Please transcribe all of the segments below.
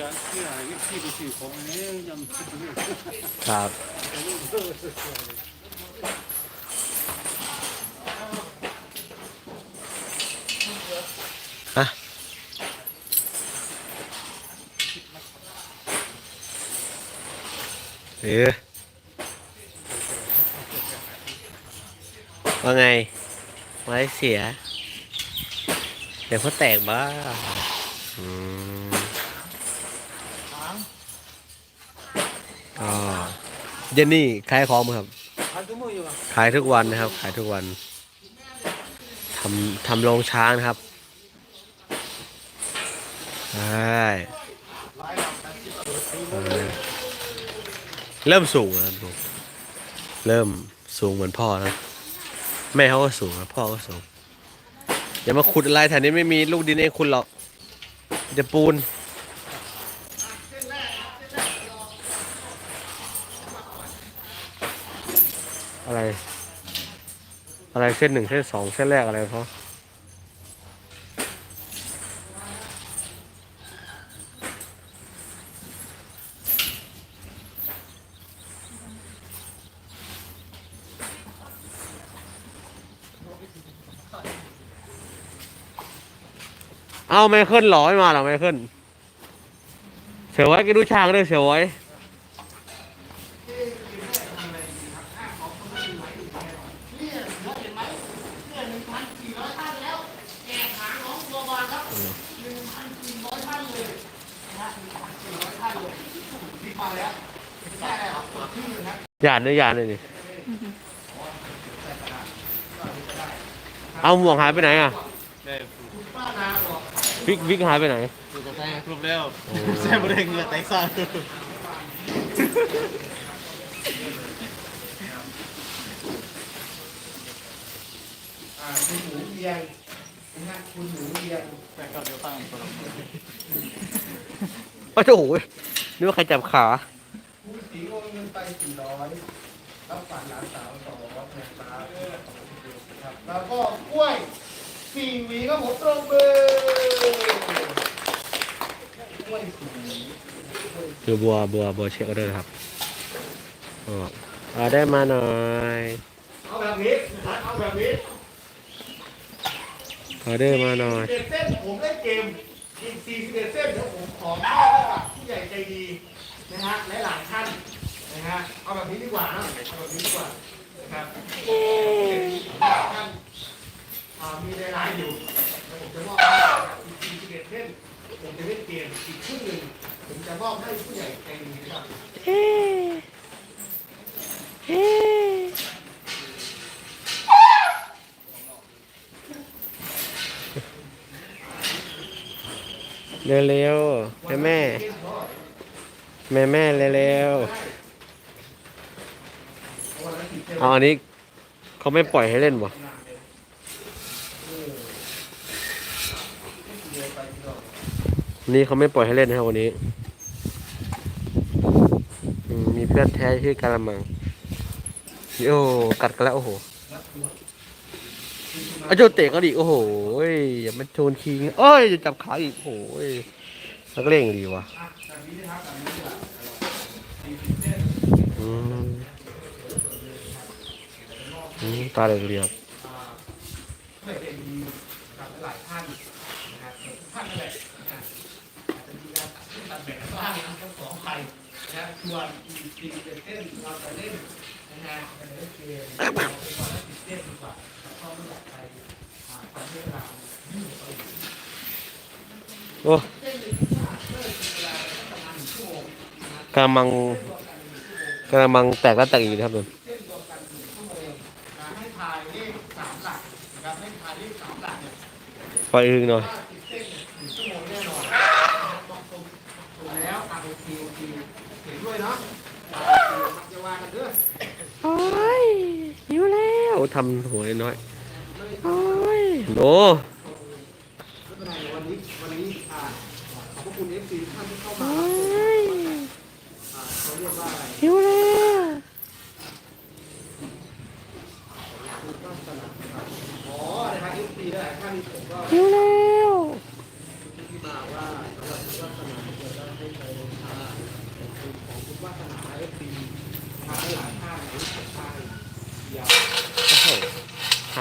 ยเสียยี่สิบสี่ของนี้ยังคิดไม่ครับฮะเออว่าไงไว้เสีย เดี๋ยวเขาแตกบ้าอืม อ๋อเจนนี่ขายของไหมครับพันทุ่มอยู่อะขายทุกวันนะครับ ขายทุกวันทำทำโรงช้างนะครับใช่เริ่มสูงแล้วลูกเริ่มสูงเหมือนพ่อนะแม่เขาก็สูงนะพ่อก็สูงอย่ามาขุดอะไรแถวนี้ไม่มีลูกดินเองคุณหรอกมีแต่ปูน อะไร อะไรเส้นหนึ่งเส้นสองเส้นแรกอะไรเพราเอาไมเคิลหรอไม่มาหรอไมเคิลเสียวไว้แกดูช้างด้วยเสียวไว้ ยาดด้วยหยาดเลยดิเอาหมวกหายไปไหนอะได้วิกวิกหายไปไหนดูกาแฟครบแล้วแซ่บเร่งเงือแตกซ่าอ่าคุณหนูเรียงนะฮะคุณหนูเรียงแฟนก็เดี๋ยวตั้งตัวโอ้โหนึกว่าใครจับขา คุณสีโอนเงินไปสี่ร้อยรับฝากหลานสาวสองนะครับครับแล้วก็กล้วยสี่หวีครับผมตรงเบอร์กล้วยสี่หวีคือบัวบัวบัวเช็คออเดอร์ครับอ๋อเอาได้มาหน่อยเอาแบบนี้นะเอาแบบนี้ออเดอร์มาหน่อยเด็ดเส้นผมเล่นเกมอีกสี่สิบเอ็ดเส้นเดี๋ยวผมขอมอบให้กับผู้ใหญ่ใจดีนะฮะหลายๆท่านนะฮะเอาแบบนี้ดีกว่านะเอาแบบนี้ดีกว่านะครับท่านอ่ามีในไลน์อยู่แล้วผมจะมอบให้กับอีกสี่สิบเอ็ดเส้นผมจะเล่นเกมอีกครึ่งหนึ่งผมจะมอบให้ผู้ใหญ่ใจดีนะครับ เร็วๆแม่แม่แม่แม่เร็วๆเอาอันนี้เขาไม่ปล่อยให้เล่นวะนี่เขาไม่ปล่อยให้เล่นนะครับวันนี้มีเพื่อนแท้ชื่อกาละมังโอ้กัดกันแล้วโอ้โห อาโจเตะก็ดิโอ้โหอย่ามาโจนคิงเอ้ยจะจับขาอีกโอ้โหยนักเลงดีวะอืมอืมตาเหลือกเรียบเพื่อเป็นกับหลายท่านนะครับท่านนั่นแหละนะฮะอาจจะมีการตัดขึ้นตัดแบ่งการังไปโอ้กระมังกระมังแตกแล้วแตกอีกนะครับผมเส้นรวมกันหนึ่งชั่วโมงนะให้ทายเลขสามหลักนะครับให้ทายเลขสามหลักเนี่ยปล่อยอึงหน่อยว่าเส้นเนี่ยหนึ่งชั่วโมงแล้วอะโอเคโอเคเห็นด้วยเนาะอะโอเคจะว่ากันเด้อ โอ้ยหิวแล้ว ทำหัวน้อยโอ้ยโอ้ไม่เป็นไรวันนี้วันนี้อ่าขอบพระคุณเอฟซีท่านที่เข้ามา โอ้ย อ่าเขาเรียกว่าอะไร หิวแล้ว คุณต้นสนามครับอ๋อนะครับเอฟซีหลายท่านผมก็ หิวแล้ว ที่มาว่าสำหรับคุณต้นสนามเกิดได้ให้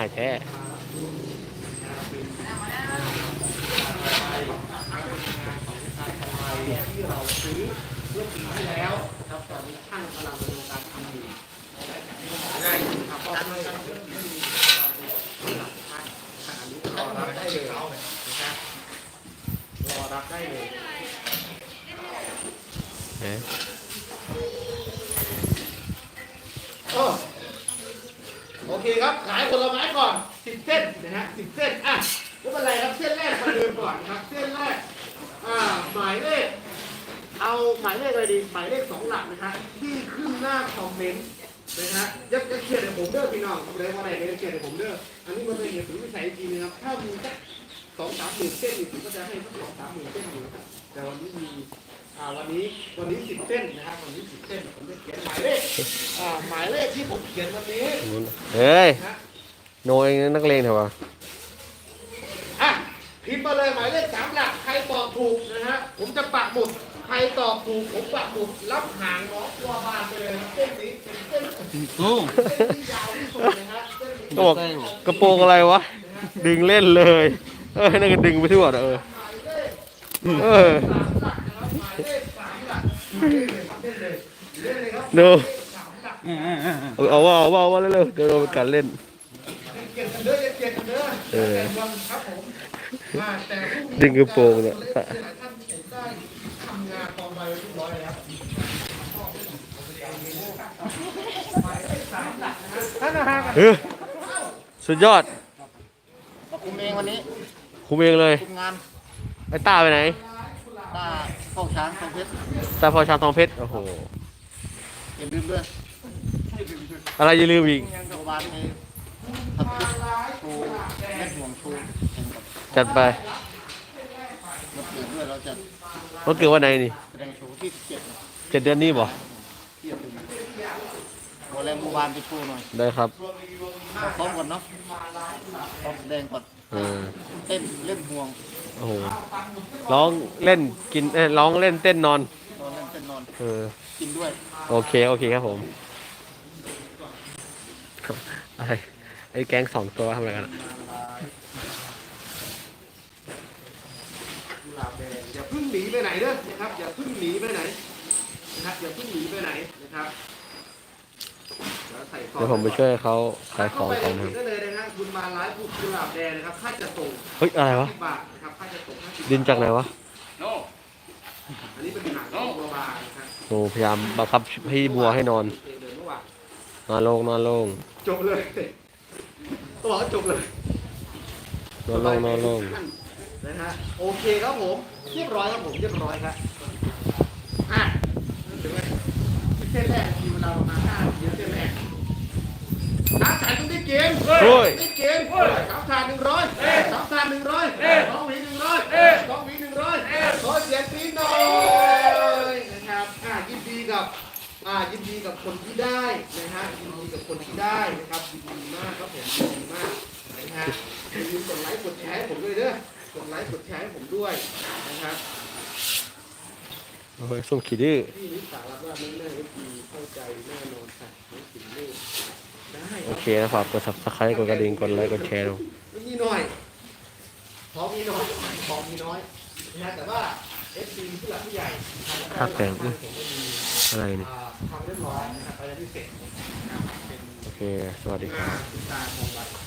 ายแท้ที่เราซื้อเมื่อปีที่แล้วครับตอนนี้ช่างกำลังดำเนินการทำอยู่ง่ายครับก็ไม่ไม่มีหลักฐานขนาดนี้รอรับได้เลยนะครับรอรับได้เลย เอ๊ะ เออโอเคครับ ขายผลไม้ก่อนสิบเส้นนะฮะสิบ เส้นอะไม่เป็นไรครับเส้นแรกมาเดิมก่อนครับเส้นแรกอ่าหมายเลขเอาหมายเลขอะไรดีหมายเลขสองหลักนะฮะที่ขึ้นหน้าคอมเมนต์นะฮะยัดยัดเขียนให้ผมเด้อพี่น้องเลยว่าอะไรเนี่ยเขียนให้ผมเด้ออันนี้มันเป็นเหตุผลวิสัยจริงนะครับถ้ามีสักสองสามหมื่นเส้นนี่ผมก็จะให้สักสองสามหมื่นเส้นอยู่นะครับแต่วันนี้มีอ่าวันนี้วันนี้สิบเส้นนะครับวันนี้สิบเส้นผมจะเขียนหมายเลขอ่าหมายเลขที่ผมเขียนวันนี้เฮ้ยนะฮะโนเองนักเลงเถอะวะอะ พิมพ์มาเลยหมายเลขสามหลักใครตอบถูกนะฮะผมจะปักหมุดใครตอบถูกผมปักหมุดรับหางน้องตัวบานไปเลยนะเส้นนี้เป็นเส้นโอ้เส้นที่ยาวที่สุดนะฮะเส้นนี้ก็บอกกระโปรงอะไรวะ ดึงเล่นเลย เออนั่นก็ดึงไปทั่วเออหมายเลขเออสามหลักนะครับหมายเลขสามหลักเล่นเลยครับเล่นเลยเล่นเลยครับดูสามหลักเออเออเออเอาเอาว่าเอาว่าเอาว่าเร็วๆเดี๋ยวเราเป็นการเล่นเกียรติกันเด้อเกียรติกันเด้อเออแต่วันครับผมอ่าแต่พรุ่งนี้ ดึงกระโปรงเนี่ยหลายท่านเห็นได้ทำงานกองใบไว้เรียบร้อยแล้วหมายเลขสามหลักนะฮะท่านนะฮะเออสุดยอด คุมเองวันนี้ คุมเองเลย คุมงาน ไอ้ต้าไปไหนตาเข้าช้างตรงเพชรตาพอชางทองเพชร โอ้โห อย่าลืมด้วย อะไรอย่าลืมอีกโรงพยาบาลในทำคลิปโชว์แม่ห่วงโชว์แข่งกับจัดไปรถเกิดด้วยเราจะรถเกิดวันไหนนี่แสดงโชว์ที่17นะเจ็ดเดือนนี้บ่ที่จะถึงโรงแรมโรงพยาบาลไปโชว์หน่อยได้ครับซ้อมก่อนเนาะซ้อมแสดงก่อนเออเต้นเล่นห่วงโอ้โหร้องเล่นกินเอ้ยร้องเล่นเต้นนอนนอนเล่นเต้นนอนเออกินด้วย โอเค โอเคครับผมอะไรไอ้แก๊งสองตัวทำอะไรกันอะกุหลาบแดงอย่าเพิ่งหนีไปไหนเด้อนะครับ อย่าเพิ่งหนีไปไหนนะครับอย่าเพิ่งหนีไปไหนนะครับแล้วใส่ซอสเดี๋ยวผมไปช่วยเขาขายขเข้าองไปก่อนในนะครับเพจได้เลยนะฮะคุณมาไลฟ์พูดกุหลาบแดงนะครับค่าจะส่งเฮ้ยอะไรวะ50บาทนะครับค่าจะส่ง50ดินจากไหนวะอันนี้เป็นหนังของบัวบานนะครับโอ้พยายามบังคับพี่บัวให้นอน เดินเมื่อวานนอนลงนอนลงจบเลย ตัวบอกว่าจบเลยนอนลงนอนลงนะฮะโอเคครับผม เรียบร้อยครับผมเรียบร้อยครับอะถึงไหมเส้นแรกทีมเราประมาณห้าทีเส้นแรกน้ำใสต้องได้เกมโอ้ยได้เกมสามถาดหนึ่งร้อยสามถาดหนึ่งร้อยสองหวีหนึ่งร้อยสองหวีหนึ่งร้อยขอเสียงปีหน่อยนะครับอะยินดีกับอ่ายินดีกับคนที่ได้นะฮะยินดีกับคนที่ได้นะครับยินดีมากครับผมยินดีมากนะ ฮะอย่าลืมกดไลค์กดแชร์ให้ผมด้วยเด้อกดไลค์กดแชร์ให้ผมด้วยนะครับโอ้ยส้มขี้ดื้อพี่นิสารับว่าไม่แน่เอฟดีเข้าใจแน่นอนค่ะไม่ถึงลูกได้คโอรับเคนะฝากกด subscribe กดกระดิ่งกดไลค์กดแชร์ดูไม่มีหน่อยท้องมีน้อยของมีน้อยนะฮะแต่ว่าเอฟซีผู้หลักผู้ใหญ่ภาคแปลงอุ๊ยผมก็มีอะไรนี่อ่าความเรียบร้อยนะครับอะไรที่เสร็จนะครับเป็นโอเค สวัสดีคงารับน